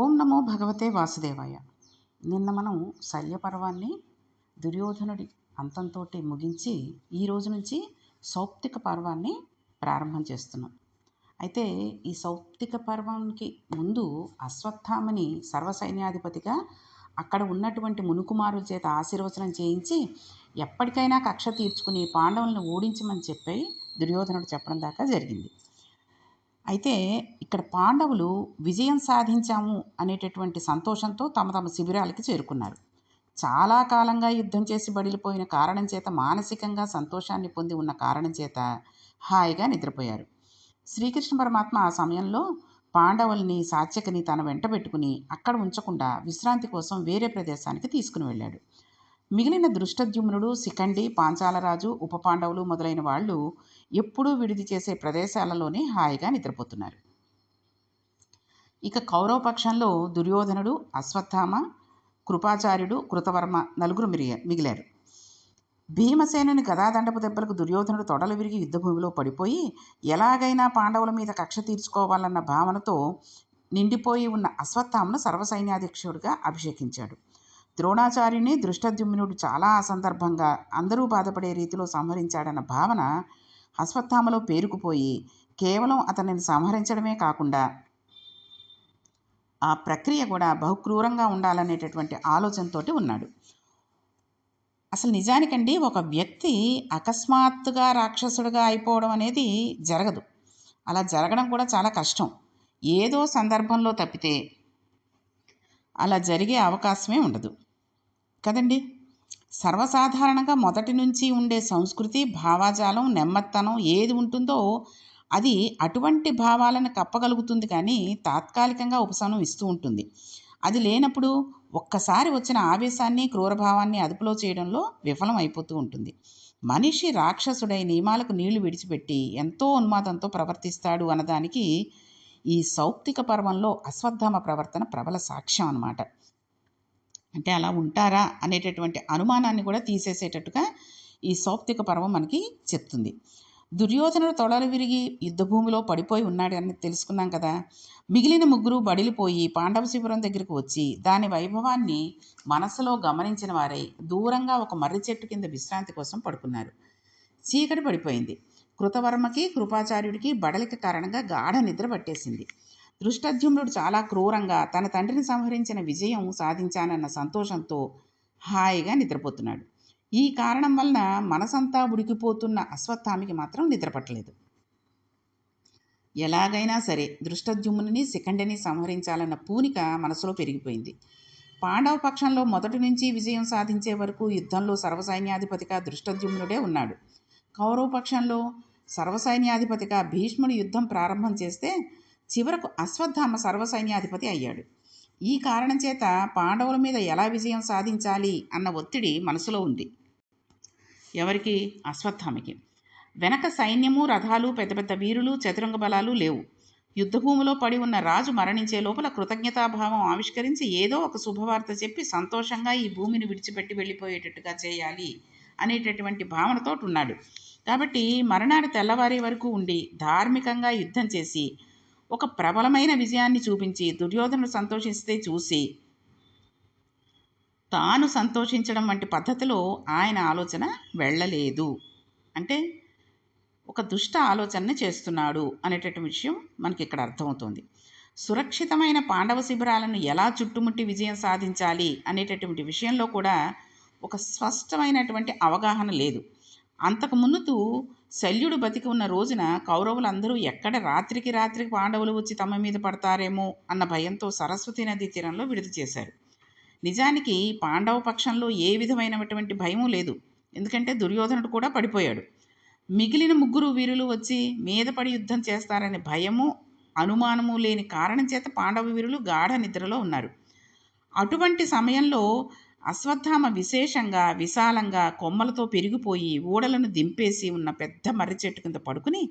ఓం నమో భగవతే వాసుదేవాయ. నిన్న మనం శల్యపర్వాన్ని దుర్యోధనుడి అంతంతో ముగించి ఈ రోజు నుంచి సౌప్తిక పర్వాన్ని ప్రారంభం చేస్తున్నాం. అయితే ఈ సౌప్తిక పర్వానికి ముందు అశ్వత్థామని సర్వసైన్యాధిపతిగా అక్కడ ఉన్నటువంటి మునుకుమారుల చేత ఆశీర్వచనం చేయించి ఎప్పటికైనా కక్ష తీర్చుకుని పాండవులను ఓడించమని చెప్పి దుర్యోధనుడు చెప్పడం దాకా జరిగింది. అయితే ఇక్కడ పాండవులు విజయం సాధించాము అనేటటువంటి సంతోషంతో తమ తమ శిబిరాలకి చేరుకున్నారు. చాలా కాలంగా యుద్ధం చేసి బడిలిపోయిన కారణం చేత మానసికంగా సంతోషాన్ని పొంది ఉన్న కారణం చేత హాయిగా నిద్రపోయారు. శ్రీకృష్ణ పరమాత్మ ఆ సమయంలో పాండవుల్ని సాత్యకిని తన వెంట పెట్టుకుని అక్కడ ఉంచకుండా విశ్రాంతి కోసం వేరే ప్రదేశానికి తీసుకుని వెళ్ళాడు. మిగిలిన దృష్టద్యుమ్నుడు శిఖండి పాంచాలరాజు ఉప పాండవులు మొదలైన వాళ్ళు ఎప్పుడూ విడిది చేసే ప్రదేశాలలోనే హాయిగా నిద్రపోతున్నారు. ఇక కౌరవ పక్షంలో దుర్యోధనుడు అశ్వత్థామ కృపాచార్యుడు కృతవర్మ నలుగురు మిరియ మిగిలారు. భీమసేనుని గదాదండపు దెబ్బలకు దుర్యోధనుడు తొడలు విరిగి యుద్ధభూమిలో పడిపోయి ఎలాగైనా పాండవుల మీద కక్ష తీర్చుకోవాలన్న భావనతో నిండిపోయి ఉన్న అశ్వత్థామను సర్వసైన్యాధ్యక్షుడిగా అభిషేకించాడు. ద్రోణాచార్యుని దృష్టద్యుమ్నుడు చాలా అసందర్భంగా అందరూ బాధపడే రీతిలో సంహరించాడన్న భావన అశ్వత్థామలో పేరుకుపోయి కేవలం అతనిని సంహరించడమే కాకుండా ఆ ప్రక్రియ కూడా బహుక్రూరంగా ఉండాలనేటటువంటి ఆలోచనతోటి ఉన్నాడు. అసలు నిజానికండి ఒక వ్యక్తి అకస్మాత్తుగా రాక్షసుడిగా అయిపోవడం అనేది జరగదు. అలా జరగడం కూడా చాలా కష్టం. ఏదో సందర్భంలో తప్పితే అలా జరిగే అవకాశమే ఉండదు. కదండి? సర్వసాధారణంగా మొదటి నుంచి ఉండే సంస్కృతి భావాజాలం నెమ్మత్తనం ఏది ఉంటుందో అది అటువంటి భావాలను కప్పగలుగుతుంది కానీ తాత్కాలికంగా ఉపశమనం ఇస్తూ ఉంటుంది. అది లేనప్పుడు ఒక్కసారి వచ్చిన ఆవేశాన్ని క్రూరభావాన్ని అదుపులో చేయడంలో విఫలం అయిపోతూ ఉంటుంది. మనిషి రాక్షసుడై నియమాలకు నీళ్ళు విడిచిపెట్టి ఎంతో ఉన్మాదంతో ప్రవర్తిస్తాడు అన్నదానికి ఈ సౌప్తిక పర్వంలో అశ్వత్థామ ప్రవర్తన ప్రబల సాక్ష్యం అన్నమాట. అంటే అలా ఉంటారా అనేటటువంటి అనుమానాన్ని కూడా తీసేసేటట్టుగా ఈ సౌప్తిక పర్వం మనకి చెప్తుంది. దుర్యోధనుడు తొడలు విరిగి యుద్ధభూమిలో పడిపోయి ఉన్నాడని తెలుసుకున్నాం కదా. మిగిలిన ముగ్గురు బడిలిపోయి పాండవ శిబిరం దగ్గరికి వచ్చి దాని వైభవాన్ని మనసులో గమనించిన వారై దూరంగా ఒక మర్రి చెట్టు కింద విశ్రాంతి కోసం పడుకున్నారు. చీకటి పడిపోయింది. కృతవర్మకి కృపాచార్యుడికి బడలిక కారణంగా గాఢ నిద్ర పట్టేసింది. దృష్టద్యుమ్నుడు చాలా క్రూరంగా తన తండ్రిని సంహరించిన విజయం సాధించానన్న సంతోషంతో హాయిగా నిద్రపోతున్నాడు. ఈ కారణం వలన మనసంతా ఉడికిపోతున్న అశ్వత్థామికి మాత్రం నిద్రపట్టలేదు. ఎలాగైనా సరే దృష్టద్యుమ్నుని శిఖండిని సంహరించాలన్న పూనిక మనసులో పెరిగిపోయింది. పాండవ పక్షంలో మొదటి నుంచి విజయం సాధించే వరకు యుద్ధంలో సర్వసైన్యాధిపతిగా దృష్టద్యుమ్నుడే ఉన్నాడు. కౌరవ పక్షంలో సర్వసైన్యాధిపతిగా భీష్ముడు యుద్ధం ప్రారంభం చేస్తే చివరకు అశ్వత్థామ సర్వసైన్యాధిపతి అయ్యాడు. ఈ కారణం చేత పాండవుల మీద ఎలా విజయం సాధించాలి అన్న ఒత్తిడి మనసులో ఉంది. ఎవరికి? అశ్వత్థామకి. వెనక సైన్యము రథాలు పెద్ద పెద్ద వీరులు చతురంగ బలాలు లేవు. యుద్ధభూమిలో పడి ఉన్న రాజు మరణించే లోపల కృతజ్ఞతాభావం ఆవిష్కరించి ఏదో ఒక శుభవార్త చెప్పి సంతోషంగా ఈ భూమిని విడిచిపెట్టి వెళ్ళిపోయేటట్టుగా చేయాలి అనేటటువంటి భావనతో ఉన్నాడు. కాబట్టి మరణాడు తెల్లవారే వరకు ఉండి ధార్మికంగా యుద్ధం చేసి ఒక ప్రబలమైన విజయాన్ని చూపించి దుర్యోధనుడు సంతోషిస్తే చూసి తాను సంతోషించడం వంటి పద్ధతిలో ఆయన ఆలోచన వెళ్ళలేదు. అంటే ఒక దుష్ట ఆలోచనని చేస్తున్నాడు అనేటటువంటి విషయం మనకి ఇక్కడ అర్థమవుతుంది. సురక్షితమైన పాండవ శిబిరాలను ఎలా చుట్టుముట్టి విజయం సాధించాలి అనేటటువంటి విషయంలో కూడా ఒక స్పష్టమైనటువంటి అవగాహన లేదు. అంతకుముందు శల్యుడు బతికి ఉన్న రోజున కౌరవులందరూ ఎక్కడ రాత్రికి రాత్రికి పాండవులు వచ్చి తమ మీద పడతారేమో అన్న భయంతో సరస్వతి నదీ తీరంలో విడుదల చేశారు. నిజానికి పాండవ పక్షంలో ఏ విధమైనటువంటి భయము లేదు. ఎందుకంటే దుర్యోధనుడు కూడా పడిపోయాడు. మిగిలిన ముగ్గురు వీరులు వచ్చి మీద పడి యుద్ధం చేస్తారనే భయము అనుమానము లేని కారణం చేత పాండవ వీరులు గాఢ నిద్రలో ఉన్నారు. అటువంటి సమయంలో అశ్వత్థామ విశేషంగా విశాలంగా కొమ్మలతో పెరిగిపోయి ఊడలను దింపేసి ఉన్న పెద్ద మర్రి చెట్టు కింద పడుకుని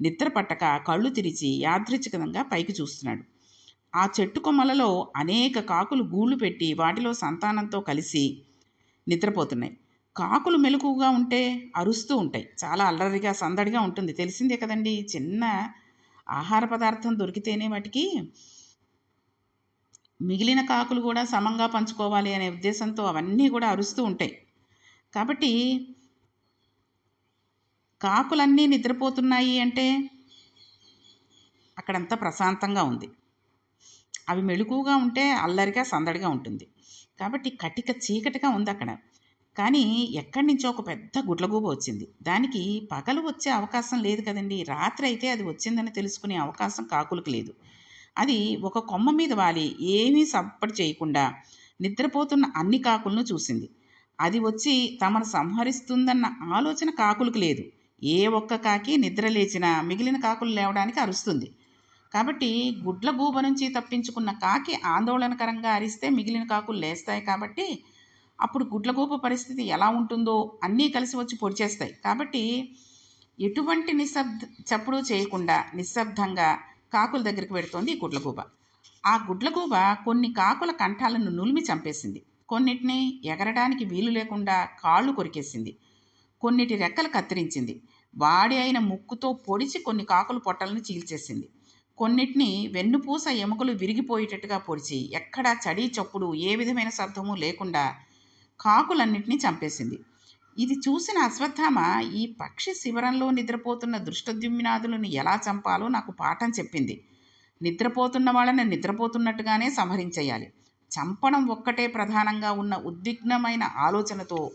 నిద్రపట్టక కళ్ళు తెరిచి యాదృచ్ఛికంగా పైకి చూస్తున్నాడు. ఆ చెట్టు కొమ్మలలో అనేక కాకులు గూళ్ళు పెట్టి వాటిలో సంతానంతో కలిసి నిద్రపోతున్నాయి. కాకులు మెలకుగా ఉంటే అరుస్తూ ఉంటాయి. చాలా అల్లరిగా సందడిగా ఉంటుంది. తెలిసిందే కదండి చిన్న ఆహార పదార్థం దొరికితేనే వాటికి మిగిలిన కాకులు కూడా సమంగా పంచుకోవాలి అనే ఉద్దేశంతో అవన్నీ కూడా అరుస్తూ ఉంటాయి. కాబట్టి కాకులన్నీ నిద్రపోతున్నాయి అంటే అక్కడంతా ప్రశాంతంగా ఉంది. అవి మెళుకుగా ఉంటే అల్లరిగా సందడిగా ఉంటుంది. కాబట్టి కటిక చీకటిగా ఉంది అక్కడ. కానీ ఎక్కడి నుంచో ఒక పెద్ద గుడ్లగూబ వచ్చింది. దానికి పగలు వచ్చే అవకాశం లేదు కదండి. రాత్రి అయితే అది వచ్చిందని తెలుసుకునే అవకాశం కాకులకు లేదు. అది ఒక కొమ్మ మీద వాలి ఏమీ సప్పటి చేయకుండా నిద్రపోతున్న అన్ని కాకులను చూసింది. అది వచ్చి తమను సంహరిస్తుందన్న ఆలోచన కాకులకు లేదు. ఏ ఒక్క కాకి నిద్ర లేచినా మిగిలిన కాకులు లేవడానికి అరుస్తుంది. కాబట్టి గుడ్ల గూబ నుంచి తప్పించుకున్న కాకి ఆందోళనకరంగా అరిస్తే మిగిలిన కాకులు లేస్తాయి కాబట్టి అప్పుడు గుడ్లగూబ పరిస్థితి ఎలా ఉంటుందో అన్నీ కలిసి వచ్చి పొడిచేస్తాయి. కాబట్టి ఎటువంటి నిశ్శబ్ద చప్పుడు చేయకుండా నిశ్శబ్దంగా కాకుల దగ్గరికి పెడుతోంది ఈ గుడ్లగూబ. ఆ గుడ్లగూబ కొన్ని కాకుల కంఠాలను నులిమి చంపేసింది. కొన్నిటిని ఎగరడానికి వీలు లేకుండా కాళ్ళు కొరికేసింది. కొన్నిటి రెక్కలు కత్తిరించింది. వాడి అయిన ముక్కుతో పొడిచి కొన్ని కాకుల పొట్టలను చీల్చేసింది. కొన్నిటిని వెన్నుపూస ఎముకలు విరిగిపోయేటట్టుగా పొడిచి ఎక్కడా చడి చప్పుడు ఏ విధమైన శబ్దము లేకుండా కాకులన్నింటినీ చంపేసింది. ఇది చూసిన అశ్వత్థామ ఈ పక్షి శిబిరంలో నిద్రపోతున్న దృష్టద్యుమ్నాదులను ఎలా చంపాలో నాకు పాఠం చెప్పింది. నిద్రపోతున్న వాళ్ళని నిద్రపోతున్నట్టుగానే సంహరించేయాలి. చంపడం ఒక్కటే ప్రధానంగా ఉన్న ఉద్విగ్నమైన ఆలోచనతో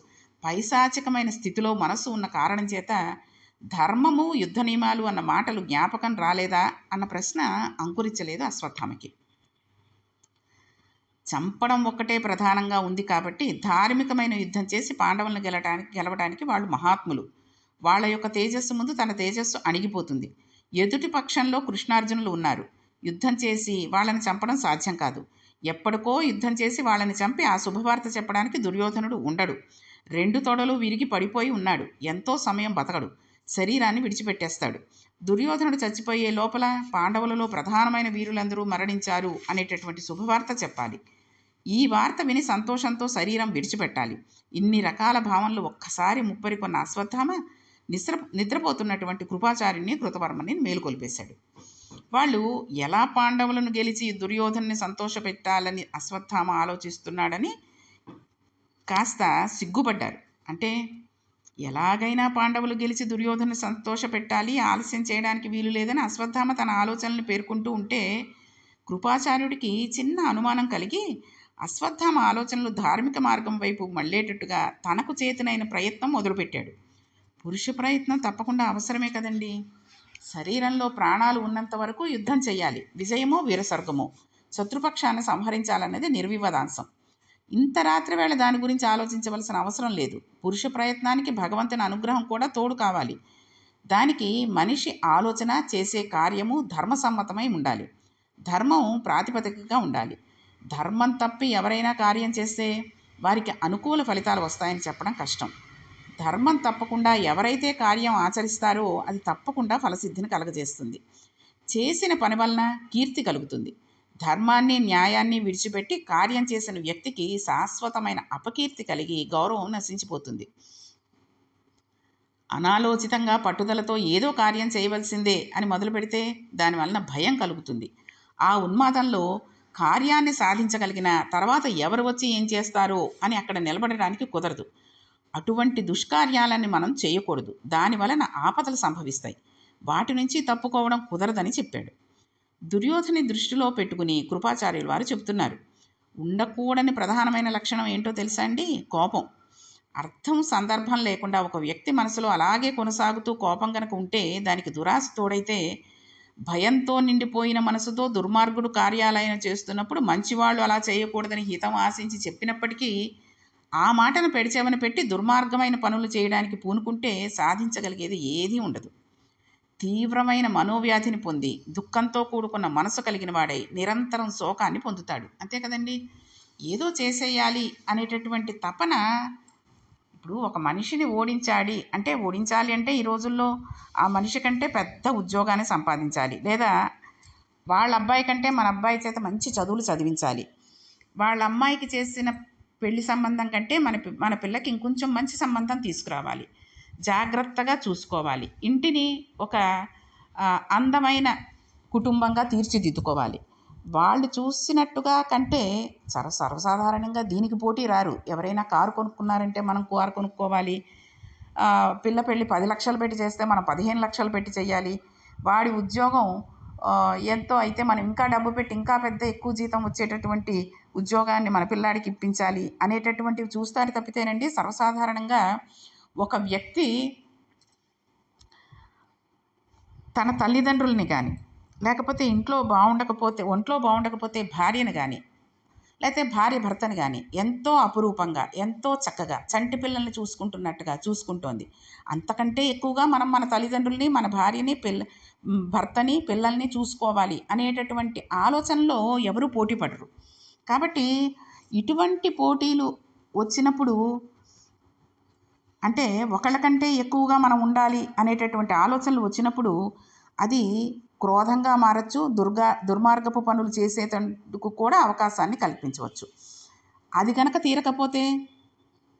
పైశాచికమైన స్థితిలో మనసు ఉన్న కారణం చేత ధర్మము యుద్ధ నియమాలు అన్న మాటలు జ్ఞాపకం రాలేదా అన్న ప్రశ్న అంకురించలేదు అశ్వత్థామకి. చంపడం ఒక్కటే ప్రధానంగా ఉంది కాబట్టి ధార్మికమైన యుద్ధం చేసి పాండవులను గెలటానికి గెలవడానికి వాళ్ళు మహాత్ములు. వాళ్ళ యొక్క తేజస్సు ముందు తన తేజస్సు అణిగిపోతుంది. ఎదుటి పక్షంలో కృష్ణార్జునులు ఉన్నారు. యుద్ధం చేసి వాళ్ళని చంపడం సాధ్యం కాదు. ఎప్పటికో యుద్ధం చేసి వాళ్ళని చంపి ఆ శుభవార్త చెప్పడానికి దుర్యోధనుడు ఉండడు. రెండు తొడలు విరిగి పడిపోయి ఉన్నాడు. ఎంతో సమయం బతకడు. శరీరాన్ని విడిచిపెట్టేస్తాడు. దుర్యోధనుడు చచ్చిపోయే లోపల పాండవులలో ప్రధానమైన వీరులందరూ మరణించారు అనేటటువంటి శుభవార్త చెప్పాలి. ఈ వార్త విని సంతోషంతో శరీరం విడిచిపెట్టాలి. ఇన్ని రకాల భావనలు ఒక్కసారి ముప్పరికొన్న అశ్వత్థామ నిద్ర నిద్రపోతున్నటువంటి కృపాచార్యుని కృతవర్మని మేలుకొల్పేశాడు. వాళ్ళు ఎలా పాండవులను గెలిచి దుర్యోధన్ని సంతోషపెట్టాలని అశ్వత్థామ ఆలోచిస్తున్నాడని కాస్త సిగ్గుపడ్డారు. అంటే ఎలాగైనా పాండవులు గెలిచి దుర్యోధను సంతోషపెట్టాలి ఆలస్యం చేయడానికి వీలు లేదని అశ్వత్థామ తన ఆలోచనలను పేర్కొంటూ ఉంటే కృపాచార్యుడికి చిన్న అనుమానం కలిగి అశ్వత్థామ ఆలోచనలు ధార్మిక మార్గం వైపు మళ్ళేటట్టుగా తనకు చేతనైన ప్రయత్నం మొదలుపెట్టాడు. పురుష ప్రయత్నం తప్పకుండా అవసరమే కదండి. శరీరంలో ప్రాణాలు ఉన్నంత వరకు యుద్ధం చేయాలి విజయమో వీరసర్గమో శత్రుపక్షాన్ని సంహరించాలన్నది నిర్వివాదాంశం. ఇంత రాత్రి వేళ దాని గురించి ఆలోచించవలసిన అవసరం లేదు. పురుష ప్రయత్నానికి భగవంతుని అనుగ్రహం కూడా తోడు కావాలి. దానికి మనిషి ఆలోచన చేసే కార్యము ధర్మసమ్మతమై ఉండాలి. ధర్మం ప్రాతిపదికగా ఉండాలి. ధర్మం తప్పి ఎవరైనా కార్యం చేస్తే వారికి అనుకూల ఫలితాలు వస్తాయని చెప్పడం కష్టం. ధర్మం తప్పకుండా ఎవరైతే కార్యం ఆచరిస్తారో అది తప్పకుండా ఫలసిద్ధిని కలగజేస్తుంది. చేసిన పని వలన కీర్తి కలుగుతుంది. ధర్మాన్ని న్యాయాన్ని విడిచిపెట్టి కార్యం చేసిన వ్యక్తికి శాశ్వతమైన అపకీర్తి కలిగి గౌరవం నశించిపోతుంది. అనాలోచితంగా పట్టుదలతో ఏదో కార్యం చేయవలసిందే అని మొదలు పెడితే దానివలన భయం కలుగుతుంది. ఆ ఉన్మాదంలో కార్యాన్ని సాధించగలిగిన తర్వాత ఎవరు వచ్చి ఏం చేస్తారో అని అక్కడ నిలబడడానికి కుదరదు. అటువంటి దుష్కార్యాలని మనం చేయకూడదు. దాని వలన ఆపదలు సంభవిస్తాయి. వాటి నుంచి తప్పుకోవడం కుదరదని చెప్పాడు. దుర్యోధని దృష్టిలో పెట్టుకుని కృపాచార్యులు వారు చెబుతున్నారు. ఉండకూడని ప్రధానమైన లక్షణం ఏంటో తెలుసా అండి? కోపం. అర్థం సందర్భం లేకుండా ఒక వ్యక్తి మనసులో అలాగే కొనసాగుతూ కోపం కనుక ఉంటే దానికి దురాశ తోడైతే భయంతో నిండిపోయిన మనసుతో దుర్మార్గుడు కార్యాలయం చేస్తున్నప్పుడు మంచివాళ్ళు అలా చేయకూడదని హితం ఆశించి చెప్పినప్పటికీ ఆ మాటను పెడిచేమని పెట్టి దుర్మార్గమైన పనులు చేయడానికి పూనుకుంటే సాధించగలిగేది ఏదీ ఉండదు. తీవ్రమైన మనోవ్యాధిని పొంది దుఃఖంతో కూడుకున్న మనసు కలిగిన వాడై నిరంతరం శోకాన్ని పొందుతాడు. అంతే కదండి? ఏదో చేసేయాలి అనేటటువంటి తపన ఇప్పుడు ఒక మనిషిని ఓడించాలి అంటే ఓడించాలి అంటే ఈ రోజుల్లో ఆ మనిషి కంటే పెద్ద ఉద్యోగాన్ని సంపాదించాలి. లేదా వాళ్ళ అబ్బాయి కంటే మన అబ్బాయి చేత మంచి చదువులు చదివించాలి. వాళ్ళ అమ్మాయికి చేసిన పెళ్ళి సంబంధం కంటే మన పి- మన పిల్లకి ఇంకొంచెం మంచి సంబంధం తీసుకురావాలి. జాగ్రత్తగా చూసుకోవాలి. ఇంటిని ఒక అందమైన కుటుంబంగా తీర్చిదిద్దుకోవాలి. వాళ్ళు చూసినట్టుగా కంటే సర్వ సర్వసాధారణంగా దీనికి పోటీ రారు. ఎవరైనా కారు కొనుక్కున్నారంటే మనం కారు కొనుక్కోవాలి. పిల్ల పెళ్ళి పది లక్షలు పెట్టి చేస్తే మనం పదిహేను లక్షలు పెట్టి చేయాలి. వాడి ఉద్యోగం ఎంతో అయితే మనం ఇంకా డబ్బు పెట్టి ఇంకా పెద్ద ఎక్కువ జీతం వచ్చేటటువంటి ఉద్యోగాన్ని మన పిల్లాడికి ఇప్పించాలి అనేటటువంటివి చూస్తారు తప్పితేనండి సర్వసాధారణంగా ఒక వ్యక్తి తన తల్లిదండ్రుల్ని కానీ లేకపోతే ఇంట్లో బాగుండకపోతే ఒంట్లో బాగుండకపోతే భార్యను కానీ లేకపోతే భార్య భర్తను కానీ ఎంతో అపురూపంగా ఎంతో చక్కగా చంటి పిల్లల్ని చూసుకుంటున్నట్టుగా చూసుకుంటోంది. అంతకంటే ఎక్కువగా మనం మన తల్లిదండ్రుల్ని మన భార్యని పిల్ల భర్తని పిల్లల్ని చూసుకోవాలి అనేటటువంటి ఆలోచనలో ఎవరు పోటీ పడరు. కాబట్టి ఇటువంటి పోటీలు వచ్చినప్పుడు అంటే ఒకళ్ళకంటే ఎక్కువగా మనం ఉండాలి అనేటటువంటి ఆలోచనలు వచ్చినప్పుడు అది క్రోధంగా మారచ్చు దుర్గా దుర్మార్గపు పనులు చేసేటందుకు కూడా అవకాశాన్ని కల్పించవచ్చు. అది కనుక తీరకపోతే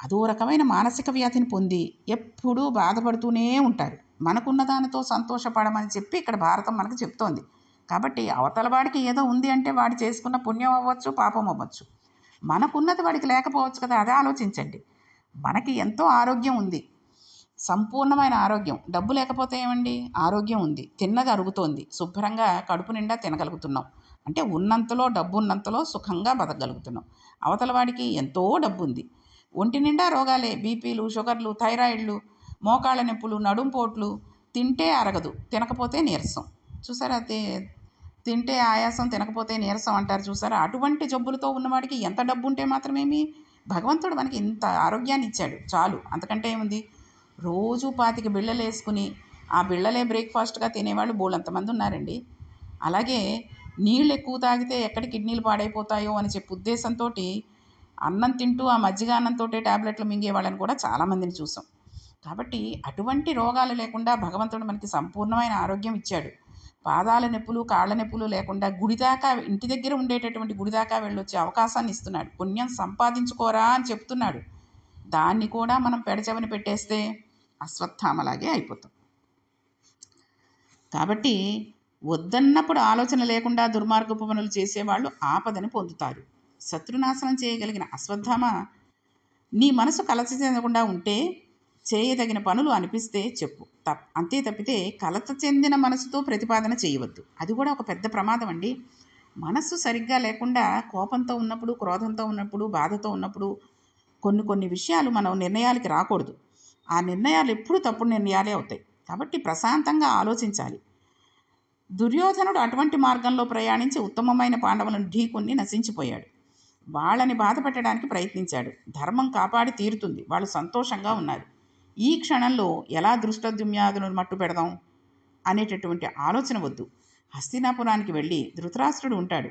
అదో రకమైన మానసిక వ్యాధిని పొంది ఎప్పుడూ బాధపడుతూనే ఉంటారు. మనకున్న దానితో సంతోషపడమని చెప్పి ఇక్కడ భారతం మనకు చెప్తోంది. కాబట్టి అవతల వాడికి ఏదో ఉంది అంటే వాడు చేసుకున్న పుణ్యం అవ్వచ్చు పాపం అవ్వచ్చు. మనకున్నది వాడికి లేకపోవచ్చు కదా అదే ఆలోచించండి. మనకి ఎంతో ఆరోగ్యం ఉంది. సంపూర్ణమైన ఆరోగ్యం. డబ్బు లేకపోతే ఏమండి? ఆరోగ్యం ఉంది. తిన్నది అరుగుతోంది. శుభ్రంగా కడుపు నిండా తినగలుగుతున్నాం. అంటే ఉన్నంతలో డబ్బు ఉన్నంతలో సుఖంగా బతకగలుగుతున్నాం. అవతల వాడికి ఎంతో డబ్బు ఉంది ఒంటి నిండా రోగాలే. బీపీలు షుగర్లు థైరాయిడ్లు మోకాళ్ళ నొప్పులు నడుంపోట్లు తింటే అరగదు. తినకపోతే నీరసం. చూసారా? తింటే ఆయాసం తినకపోతే నీరసం అంటారు చూసారా? అటువంటి జబ్బులతో ఉన్నవాడికి ఎంత డబ్బు ఉంటే మాత్రమేమి? భగవంతుడు మనకి ఇంత ఆరోగ్యాన్ని ఇచ్చాడు. చాలు. అంతకంటే ఏముంది? రోజు పాతిక బిళ్ళలు వేసుకుని ఆ బిళ్ళలే బ్రేక్ఫాస్ట్గా తినేవాళ్ళు బోలంతమంది ఉన్నారండి. అలాగే నీళ్ళు ఎక్కువ తాగితే ఎక్కడ కిడ్నీలు పాడైపోతాయో అని చెప్పి ఉద్దేశంతో అన్నం తింటూ ఆ మజ్జిగ అన్నంతో ట్యాబ్లెట్లు మింగే వాళ్ళని కూడా చాలామందిని చూసాం. కాబట్టి అటువంటి రోగాలు లేకుండా భగవంతుడు మనకి సంపూర్ణమైన ఆరోగ్యం ఇచ్చాడు. పాదాల నొప్పులు కాళ్ళ నొప్పులు లేకుండా గుడిదాకా ఇంటి దగ్గర ఉండేటటువంటి గుడిదాకా వెళ్ళొచ్చే అవకాశాన్ని ఇస్తున్నాడు. పుణ్యం సంపాదించుకోరా అని చెప్తున్నాడు. దాన్ని కూడా మనం పెడచెవని పెట్టేస్తే అశ్వత్థామలాగే అయిపోతాం. కాబట్టి వద్దన్నప్పుడు ఆలోచన లేకుండా దుర్మార్గపు పనులు చేసేవాళ్ళు ఆపదని పొందుతారు. శత్రునాశనం చేయగలిగిన అశ్వత్థామ నీ మనసు కలత చెందకుండా ఉంటే చేయదగిన పనులు అనిపిస్తే చెప్పు. తప్ అంతే తప్పితే కలత చెందిన మనసుతో ప్రతిపాదన చేయవద్దు. అది కూడా ఒక పెద్ద ప్రమాదం అండి. మనస్సు సరిగ్గా లేకుండా కోపంతో ఉన్నప్పుడు క్రోధంతో ఉన్నప్పుడు బాధతో ఉన్నప్పుడు కొన్ని కొన్ని విషయాలు మనం నిర్ణయాలకి రాకూడదు. ఆ నిర్ణయాలు ఎప్పుడు తప్పుడు నిర్ణయాలే అవుతాయి. కాబట్టి ప్రశాంతంగా ఆలోచించాలి. దుర్యోధనుడు అటువంటి మార్గంలో ప్రయాణించి ఉత్తమమైన పాండవులను ఢీకొని నశించిపోయాడు. వాళ్ళని బాధ పెట్టడానికి ప్రయత్నించాడు. ధర్మం కాపాడి తీరుతుంది. వాళ్ళు సంతోషంగా ఉన్నారు. ఈ క్షణంలో ఎలా దృష్టద్యుమ్యాదులను మట్టు పెడదాం అనేటటువంటి ఆలోచన వద్దు. హస్తినాపురానికి వెళ్ళి ధృతరాష్ట్రుడు ఉంటాడు.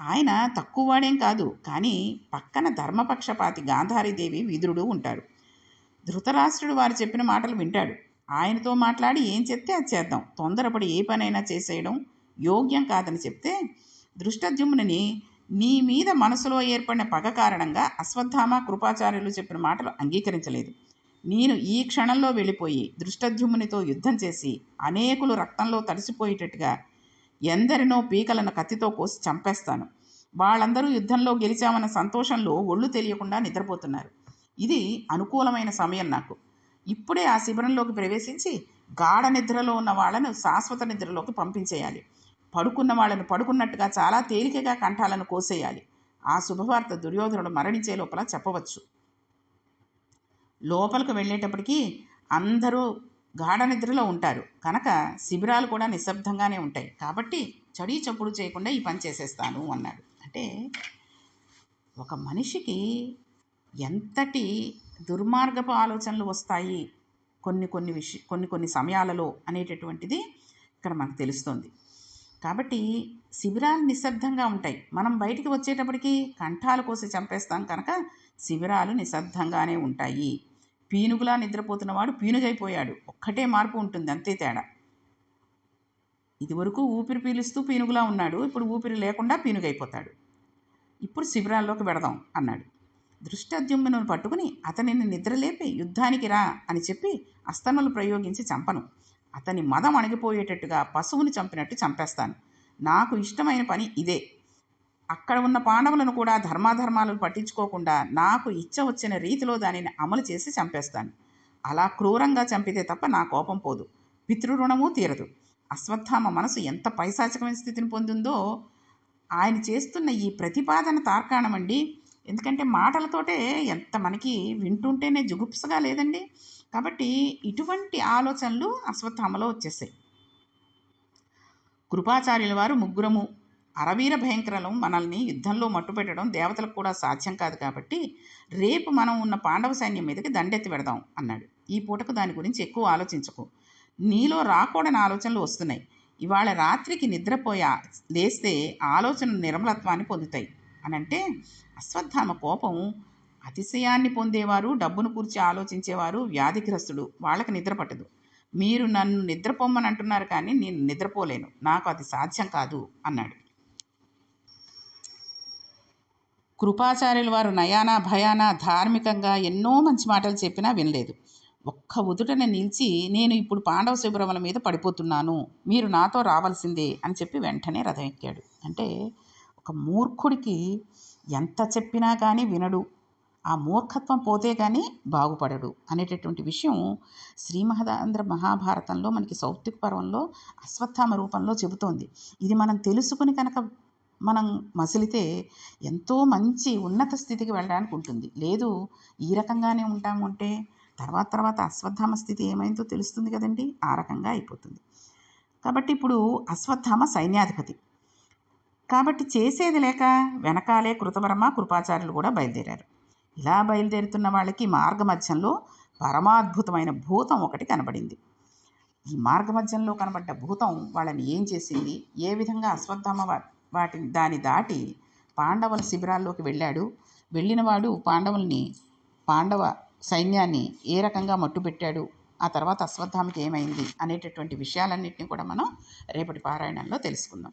ఆయన తక్కువ వాడేం కాదు. కానీ పక్కన ధర్మపక్షపాతి గాంధారీదేవి విదురుడు ఉంటారు. ధృతరాష్ట్రుడు వారు చెప్పిన మాటలు వింటాడు. ఆయనతో మాట్లాడి ఏం చెప్తే అది చేద్దాం. తొందరపడి ఏ పనైనా చేసేయడం యోగ్యం కాదని చెప్తే దృష్టద్యుమ్నుని నీ మీద మనసులో ఏర్పడిన పగ కారణంగా అశ్వత్థామ కృపాచార్యులు చెప్పిన మాటలు అంగీకరించలేదు. నేను ఈ క్షణంలో వెళ్ళిపోయి దృష్టద్యుమ్నితో యుద్ధం చేసి అనేకులు రక్తంలో తడిసిపోయేటట్టుగా ఎందరినో పీకలను కత్తితో కోసి చంపేస్తాను. వాళ్ళందరూ యుద్ధంలో గెలిచామన్న సంతోషంలో ఒళ్ళు తెలియకుండా నిద్రపోతున్నారు. ఇది అనుకూలమైన సమయం నాకు. ఇప్పుడే ఆ శిబిరంలోకి ప్రవేశించి గాఢ నిద్రలో ఉన్న వాళ్ళను శాశ్వత నిద్రలోకి పంపించేయాలి. పడుకున్న వాళ్ళను పడుకున్నట్టుగా చాలా తేలికగా కంఠాలను కోసేయాలి. ఆ శుభవార్త దుర్యోధనుడు మరణించే లోపల చెప్పవచ్చు. లోపలికి వెళ్ళేటప్పటికీ అందరూ గాఢ నిద్రలో ఉంటారు. కనుక శిబిరాలు కూడా నిశ్శబ్దంగానే ఉంటాయి. కాబట్టి చడీ చప్పుడు చేయకుండా ఈ పని చేసేస్తాను అన్నాడు. అంటే ఒక మనిషికి ఎంతటి దుర్మార్గపు ఆలోచనలు వస్తాయి కొన్ని కొన్ని విష కొన్ని కొన్ని సమయాలలో అనేటటువంటిది ఇక్కడ మనకు తెలుస్తుంది. కాబట్టి శిబిరాలు నిశ్శబ్దంగా ఉంటాయి. మనం బయటికి వచ్చేటప్పటికి కంఠాలు కోసి చంపేస్తాం కనుక శిబిరాలు నిశ్శబ్దంగానే ఉంటాయి. పీనుగులా నిద్రపోతున్నవాడు పీనుగైపోయాడు. ఒక్కటే మార్పు ఉంటుంది అంతే తేడా. ఇదివరకు ఊపిరి పీలుస్తూ పీనుగులా ఉన్నాడు ఇప్పుడు ఊపిరి లేకుండా పీనుగైపోతాడు. ఇప్పుడు శిబిరాల్లోకి వెడదాం అన్నాడు. దృష్టద్యుమ్నును పట్టుకుని అతనిని నిద్రలేపి యుద్ధానికి రా అని చెప్పి అస్తములు ప్రయోగించి చంపను. అతని మదం అణిగిపోయేటట్టుగా పశువుని చంపినట్టు చంపేస్తాను. నాకు ఇష్టమైన పని ఇదే. అక్కడ ఉన్న పాండవులను కూడా ధర్మాధర్మాలను పట్టించుకోకుండా నాకు ఇచ్చ వచ్చిన రీతిలో దానిని అమలు చేసి చంపేస్తాను. అలా క్రూరంగా చంపితే తప్ప నా కోపం పోదు. పితృరుణము తీరదు. అశ్వత్థామ మనసు ఎంత పైశాచకమైన స్థితిని పొందిందో ఆయన చేస్తున్న ఈ ప్రతిపాదన తార్కాణమండి ఎందుకంటే మాటలతోటే ఎంత మనకి వింటుంటేనే జుగుప్సగా లేదండి. కాబట్టి ఇటువంటి ఆలోచనలు అశ్వత్థామలో వచ్చేసాయి. కృపాచార్యుల వారు ముగ్గురము అరవీర భయంకరలం మనల్ని యుద్ధంలో మట్టుపెట్టడం దేవతలకు కూడా సాధ్యం కాదు కాబట్టి రేపు మనం ఉన్న పాండవ సైన్యం మీదకి దండెత్తి పెడదాం అన్నాడు. ఈ పూటకు దాని గురించి ఎక్కువ ఆలోచించకు. నీలో రాకూడని ఆలోచనలు వస్తున్నాయి. ఇవాళ రాత్రికి నిద్రపోయా లేస్తే ఆలోచన నిర్మలత్వాన్ని పొందుతాయి. అని అంటే అశ్వత్థామ కోపం అతిశయాన్ని పొందేవారు డబ్బును కూర్చి ఆలోచించేవారు వ్యాధిగ్రస్తుడు. వాళ్ళకి నిద్ర పట్టదు. మీరు నన్ను నిద్రపోమ్మని అంటున్నారు కానీ నేను నిద్రపోలేను. నాకు అది సాధ్యం కాదు అన్నాడు. కృపాచార్యుల వారు నయానా భయాన ధార్మికంగా ఎన్నో మంచి మాటలు చెప్పినా వినలేదు. ఒక్క ఉదుటన నిలిచి నేను ఇప్పుడు పాండవ శిబిరముల మీద పడిపోతున్నాను. మీరు నాతో రావాల్సిందే అని చెప్పి వెంటనే రథం ఎక్కాడు. అంటే ఒక మూర్ఖుడికి ఎంత చెప్పినా కానీ వినడు. ఆ మూర్ఖత్వం పోతే కానీ బాగుపడడు అనేటటువంటి విషయం శ్రీ మహదాంధ్ర మహాభారతంలో మనకి సౌప్తిక పర్వంలో అశ్వత్థామ రూపంలో చెబుతోంది. ఇది మనం తెలుసుకుని కనుక మనం మసిలితే ఎంతో మంచి ఉన్నత స్థితికి వెళ్ళడానికి ఉంటుంది. లేదు ఈ రకంగానే ఉంటాము అంటే తర్వాత తర్వాత అశ్వత్థామ స్థితి ఏమైందో తెలుస్తుంది కదండి? ఆ రకంగా అయిపోతుంది. కాబట్టి ఇప్పుడు అశ్వత్థామ సైన్యాధిపతి. కాబట్టి చేసేది లేక వెనకాలే కృతవర్మ కృపాచార్యులు కూడా బయలుదేరారు. ఇలా బయలుదేరుతున్న వాళ్ళకి మార్గ మధ్యంలో పరమాద్భుతమైన భూతం ఒకటి కనబడింది. ఈ మార్గ మధ్యంలో కనబడ్డ భూతం వాళ్ళని ఏం చేసింది? ఏ విధంగా అశ్వత్థామ వా- వాటిని దాని దాటి పాండవుల శిబిరాల్లోకి వెళ్ళాడు? వెళ్ళినవాడు పాండవుల్ని పాండవ సైన్యాన్ని ఏ రకంగా మట్టుపెట్టాడు ఆ తర్వాత అశ్వత్థామకి ఏమైంది? అనేటటువంటి విషయాలన్నింటినీ కూడా మనం రేపటి పారాయణంలో తెలుసుకుందాం.